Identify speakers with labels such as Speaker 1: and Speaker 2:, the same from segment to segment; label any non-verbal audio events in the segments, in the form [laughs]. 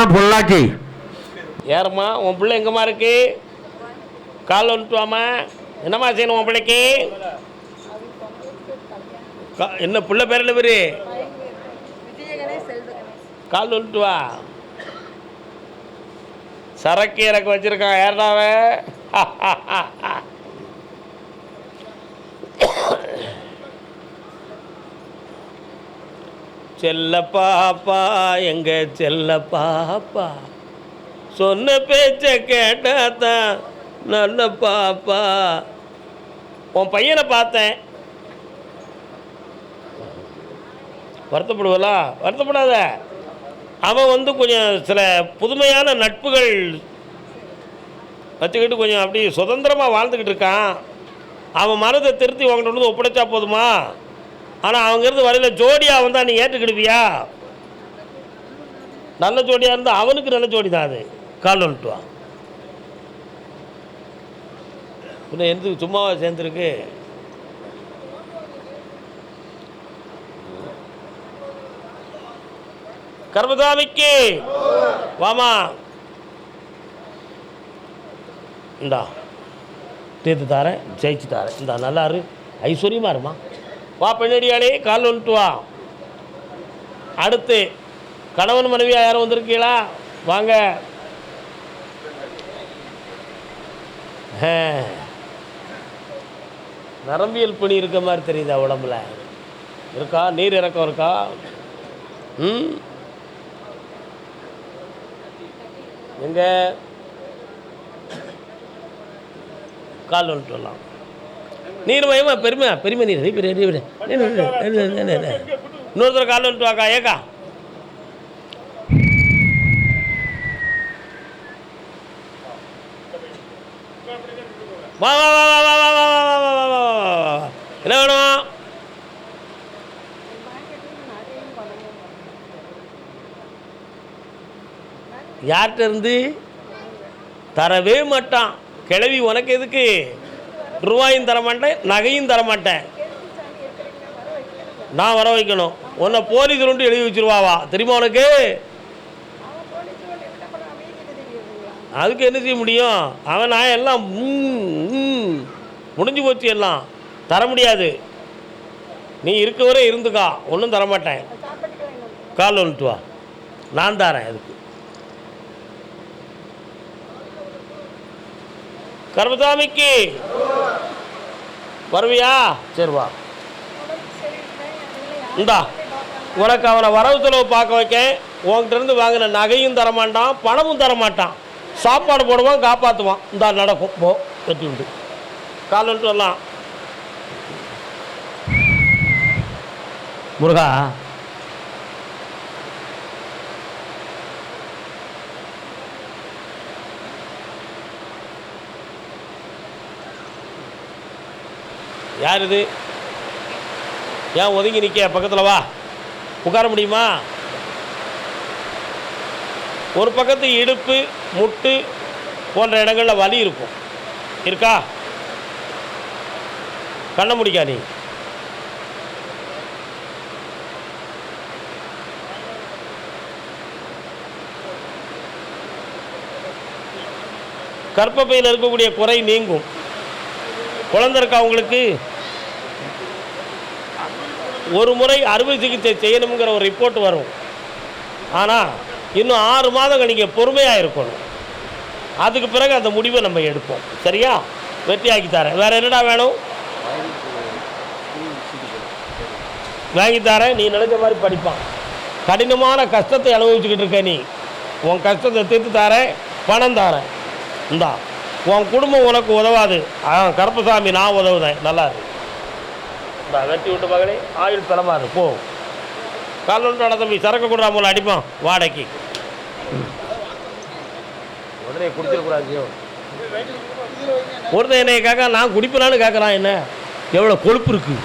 Speaker 1: தான் பொள்ளாச்சி?
Speaker 2: ஏறம்மா உன் பிள்ளை எங்கம்மா இருக்கு? கால் வந்துட்டு என்னம்மா செய்யணும் உன் பிள்ளைக்கு? என்ன பிள்ளை பேர் என்ன பேர் கால் வந்துட்டு வா. சரக்கு இறக்கு வச்சிருக்கான். யாருடாவ [laughs] செல்ல பாப்பா எங்க செல்ல பாப்பா? சொன்ன பேச்ச கேட்டாதான் நல்ல பாப்பா. உன் பையனை பார்த்தேன். வருத்தப்படுவலா வருத்தப்படாத. அவன் வந்து கொஞ்சம் சில புதுமையான நட்புகள் வச்சுக்கிட்டு கொஞ்சம் அப்படி சுதந்திரமாக வாழ்ந்துக்கிட்டு இருக்கான். அவன் மனதை திருத்தி உங்கள்கிட்ட வந்து ஒப்படைச்சா போதுமா? ஆனால் அவங்கிருந்து வரையில் ஜோடியாக வந்தால் நீ ஏற்றுக்கிடுவியா நல்ல ஜோடியாக இருந்தால் அவனுக்கு நல்ல ஜோடி தான் அது. கால் வந்துட்டுவான் இன்னும் எதுக்கு சும்மாவா சேர்ந்துருக்கு. கர்மதாமிக்கு வாமா. இந்தா. தீர்த்து தாரேன் ஜெயிச்சு தாரேன். இந்தா நல்லா இரு. ஐஸ்வர்யமாக இருமா? வா பெண்ணடியாளே கால் வந்துட்டு வா. அடுத்து கணவன் மனைவியாக யாரும் வந்திருக்கீங்களா? வாங்க. நரம்பியல் பணி இருக்க மாதிரி தெரியுதா உடம்புல? இருக்கா? நீர் இறக்கம் இருக்கா? ம்? எங்கே? கால் வந்துட்டு வரலாம். நீர்மயமா பெருமையா பெருமை பெருமை நீர் நீ பெரிய நீர் இன்னொருத்தர் கால் வந்துட்டு வாக்கா ஏக்கா வா வா வா வா வா வா வா வா வா வா வா என்ன வேணும் யார்கிட்ட இருந்து தரவே மாட்டான் கிளவி உனக்கு எதுக்கு ரூபாயும் தரமாட்டேன் நகையும் தரமாட்டேன். நான் வர வைக்கணும். உன்னை போலீஸ் ரெண்டு எழுதி வச்சிருவாவா? தெரியுமா உனக்கு? அதுக்கு என்ன செய்ய முடியும்? அவன் நான் எல்லாம் முடிஞ்சு போச்சு எல்லாம். தர முடியாது. நீ இருக்க வரை இருந்துக்கா. ஒன்றும் தர மாட்டேன் கால் வந்துட்டு வா. நான் தரேன் அதுக்கு. கர்மசாமிக்கு. வருவியா? சரி வா. இந்தா உனக்கு அவனை வரவு செலவு பார்க்க வைக்கேன். உன்கிட்டேருந்து வாங்கின நகையும் தரமாட்டான் பணமும் தரமாட்டான். சாப்பாடு போடுவான் காப்பாற்றுவான் இந்தா நடக்கும் போ வெட்டி விட்டு கால் வந்துட்டு வரலாம். முருகா யார் இது? ஏன் ஒதுங்கி நிற்க பக்கத்தில் வா. உட்கார முடியுமா? ஒரு பக்கத்து இடுப்பு முட்டு போன்ற இடங்களில் வலி இருக்கும். இருக்கா? கண்ண முடிக்கா நீ. கற்பப்பையில் இருக்கக்கூடிய குறை நீங்கும். குழந்தை இருக்கா உங்களுக்கு? ஒரு முறை அறுவை சிகிச்சை செய்யணுங்கிற ஒரு ரிப்போர்ட் வரும். ஆனால் இன்னும் ஆறு மாதம் நீங்கள் பொறுமையாக இருக்கணும். அதுக்கு பிறகு அந்த முடிவை நம்ம எடுப்போம். சரியா? வெற்றியாக்கி தரேன். வேறு என்னடா வேணும்? வாங்கி தரேன். நீ நினைச்ச மாதிரி படிப்பான். கடினமான கஷ்டத்தை அனுபவிச்சுக்கிட்டு இருக்க நீ. உன் கஷ்டத்தை தீர்த்து தரேன். பணம் தரேன். இந்தா உன் குடும்பம் உனக்கு உதவாது. கருப்பசாமி நான் உதவுதேன். நல்லா இருக்கு இந்தா வெட்டி விட்டு மகளே ஆயுள் தலைமாறு போ. கால் ஒன்று தம்பி சரக்கு கொடுறா மூலம் அடிப்பான் வாடகைக்கு. உடனே குடிச்சிடக்கூடாது ஒருத்தன் என்னை கேட்க நான் குடிப்பேனான்னு கேட்குறான் என்ன? எவ்வளோ கொழுப்பு இருக்கு.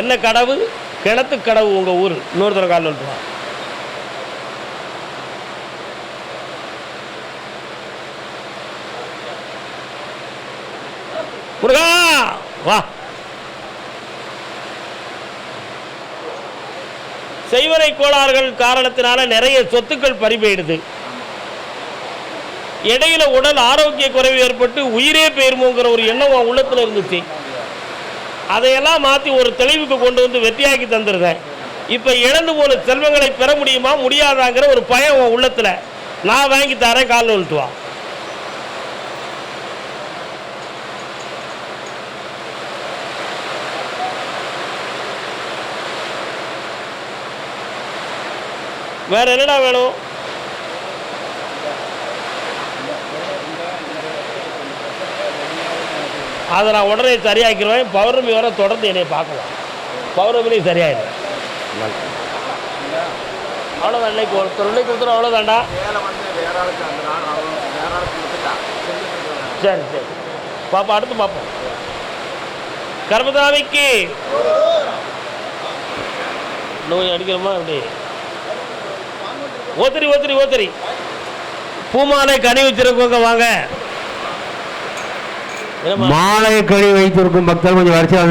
Speaker 2: என்ன கடவு? கிணத்து கடவு உங்கள் ஊர். இன்னொருத்தர கால் வந்துட்டு முருகா வா. செய்வரை கோளாறுகள் காரணத்தினால நிறைய சொத்துக்கள் பறிபோயிடுது. இடையில உடல் ஆரோக்கிய குறைவு ஏற்பட்டு உயிரே போயிருமோங்கிற ஒரு எண்ணம் உன் உள்ளத்தில் இருந்துச்சு. அதையெல்லாம் மாற்றி ஒரு தெளிவுக்கு கொண்டு வந்து வெற்றியாக்கி தந்துருந்தேன் இப்போ இழந்து போன செல்வங்களை பெற முடியுமா முடியாதாங்கிற ஒரு பயம் உன் உள்ளத்தில். நான் வாங்கி தரேன் காலில் விட்டு வேற என்னடா வேணும்? அதை நான் உடனே சரியாக்கிடுவேன். பௌர்ணமி வர தொடர்ந்து என்னை பார்க்கலாம். பௌர்ணமிலையும் சரியாயிடும். அவ்வளோதான் இன்னைக்கு ஒருத்தர் இன்னைக்கு கொடுத்துரும் அவ்வளோதான்டா சரி சரி. பாப்பா அடுத்து பார்ப்போம் கர்மதாமிக்கு நோய் அடிக்கிறோமா அப்படி ஓத்திரி ஓத்திரி ஓத்திரி பூமாலை கனி வச்சிருக்கவங்க வாங்க.
Speaker 3: மாலை கழி வைத்திருக்கும் பக்தர் கொஞ்சம் வரிசையாக